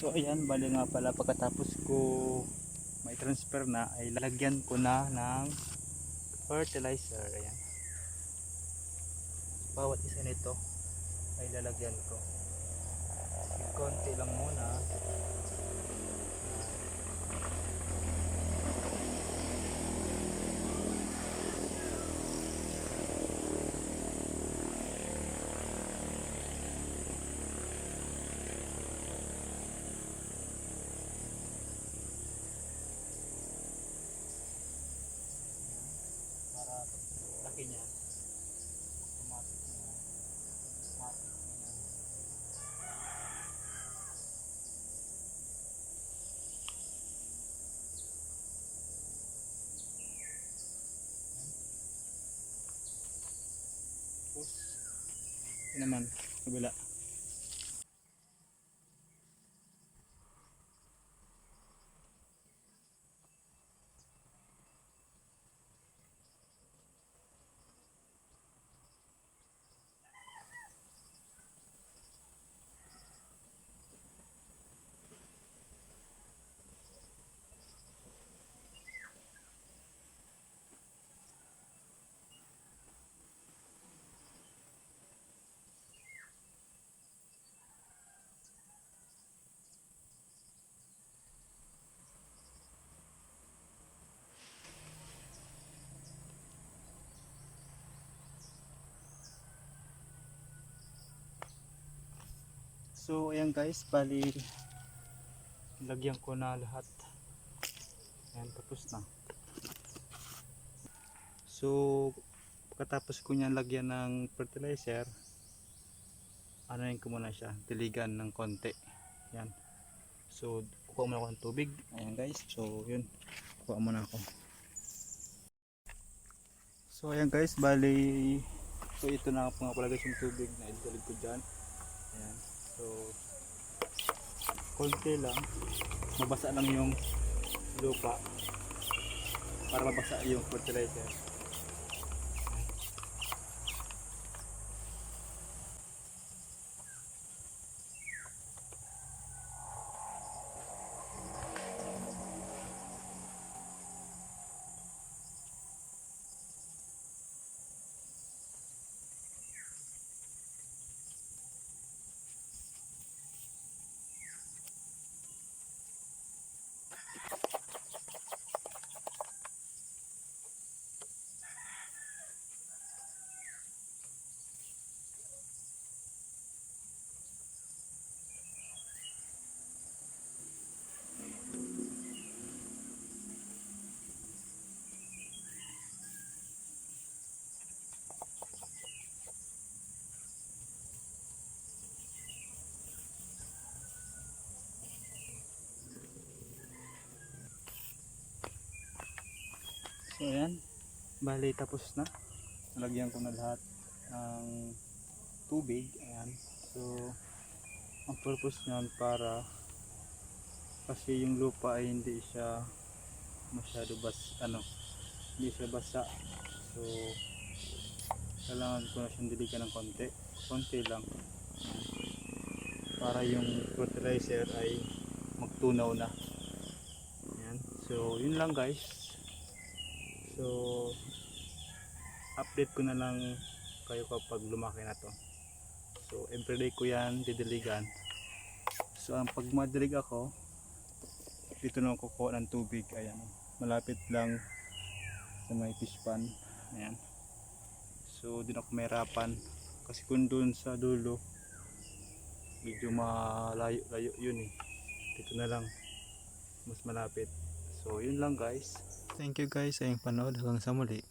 So ayan, bali nga pala pagkatapos ko may transfer na ay lalagyan ko na ng fertilizer. Ayan. Bawat isa nito ay lalagyan ko. Konti lang muna. para laki niya automatic na automatic na tapos naman kabila So ayan guys, bali lagyan ko na lahat. Ayan, tapos na. So pagkatapos ko niyan lagyan ng fertilizer, ano yun ko muna siya, diligan ng konti. Ayan. So kukuha muna ako ng tubig. Ayan guys, so yun. Kukuha muna ako. So ayan guys, bali so ito na nga pala guys yung tubig na idulog ko dyan. Ayan. So, konti lang. Mabasa lang yung lupa para mabasa yung fertilizer. So ayan, bali tapos na. Nalagyan ko na lahat ng tubig. Ayan. So ang purpose niyan para kasi yung lupa ay hindi siya masyado bas ano hindi siya basa so kailangan ko na siyang diligan ng konti konti lang para yung fertilizer ay magtunaw na Ayan. so yun lang guys So, update ko na lang kayo kapag lumaki na to. So, everyday ko yan didiligan. So, ang pag ako, dito na ako ng tubig. Ayan. Malapit lang sa may fish pan. Ayan. So, di na ako mahirapan. Kasi kung doon sa dulo, medyo malayo-layo yun eh. Dito na lang. Mas malapit. So, yun lang guys. Thank you guys sa iyong panood hanggang sa muli.